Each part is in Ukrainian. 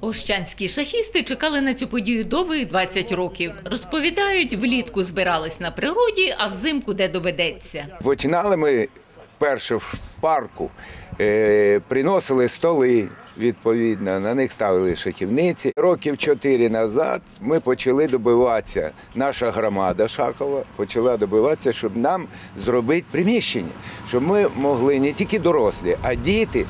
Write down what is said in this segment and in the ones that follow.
Ощанські шахісти чекали на цю подію довгих 20 років. Розповідають, влітку збирались на природі, а взимку де доведеться. Починали ми перше в парку, е, приносили столи. Відповідно, на них ставили шахівниці. Років чотири назад ми почали добиватися, наша громада Шахова почала добиватися, щоб нам зробити приміщення, щоб ми могли не тільки дорослі, а діти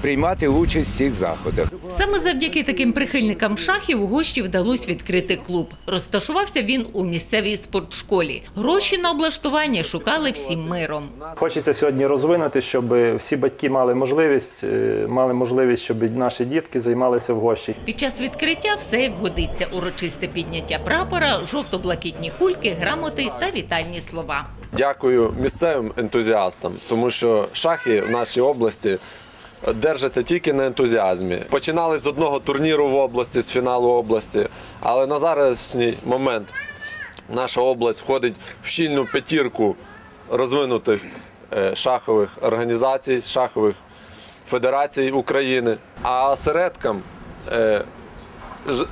приймати участь в цих заходах. Саме завдяки таким прихильникам шахів у гощі вдалося відкрити клуб. Розташувався він у місцевій спортшколі. Гроші на облаштування шукали всім миром. Хочеться сьогодні розвинути, щоб всі батьки мали можливість, е, мали можливість, щоб наші дітки займалися в гощі. Під час відкриття все як годиться: урочисте підняття прапора, жовто-блакитні кульки, грамоти та вітальні слова. Дякую місцевим ентузіастам, тому що шахи в нашій області держаться тільки на ентузіазмі. Починали з одного турніру в області, з фіналу області, але на зараз момент наша область входить в щільну п'ятірку розвинутих е, шахових організацій, шахових федерацій України. А осередкам е,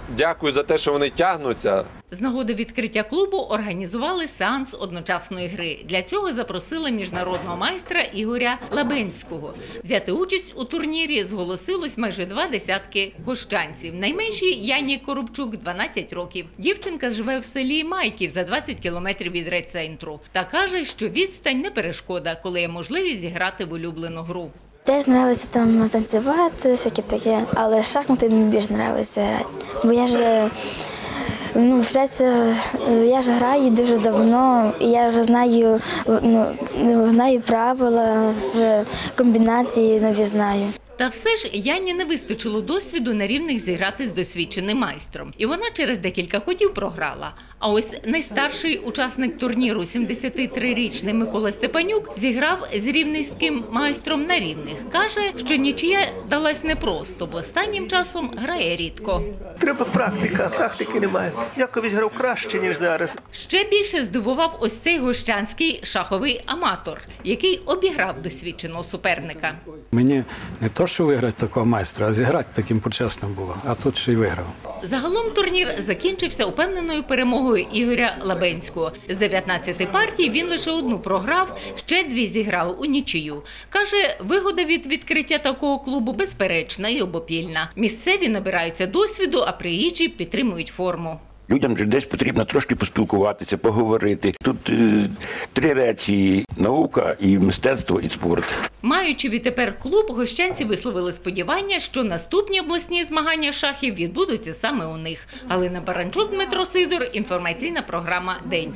дякую за те, що вони тягнуться. З нагоди відкриття клубу організували сеанс одночасної гри. Для цього запросили міжнародного майстра Ігоря Лабенського. Взяти участь у турнірі зголосилось майже два десятки гощанців. Найменшій Яні Коробчук 12 років. Дівчинка живе в селі Майків за 20 кілометрів від райцентру. Та каже, що відстань не перешкода, коли є можливість зіграти в улюблену гру. Теж подобається там танцювати, всяке таке, але шахмати мені більше подобається грати. Бо я ж е, ну, вважається, е, я ж граю дуже давно, я вже знаю, ну, знаю правила, вже комбінації нові знаю. Та все ж Яні не вистачило досвіду на рівних зіграти з досвідченим майстром. І вона через декілька ходів програла. А ось найстарший учасник турніру, 73-річний Микола Степанюк, зіграв з рівненським майстром на рівних. Каже, що нічия далась непросто, бо останнім часом грає рідко. Треба практика, практики немає. Я грав краще, ніж зараз. Ще більше здивував ось цей гощанський шаховий аматор, який обіграв досвідченого суперника. Мені не то, що виграти такого майстра, а зіграти таким почесним було. А тут ще й виграв. Загалом турнір закінчився упевненою перемогою Ігоря Лабенського. З 19 партій він лише одну програв, ще дві зіграв у нічию. Каже, вигода від відкриття такого клубу безперечна і обопільна. Місцеві набираються досвіду, а приїжджі підтримують форму. Людям же десь потрібно трошки поспілкуватися, поговорити. Тут е, три речі: наука, і мистецтво, і спорт. Маючи відтепер клуб, гощанці висловили сподівання, що наступні обласні змагання шахів відбудуться саме у них. Галина Баранчук, Дмитро Сидор, інформаційна програма День.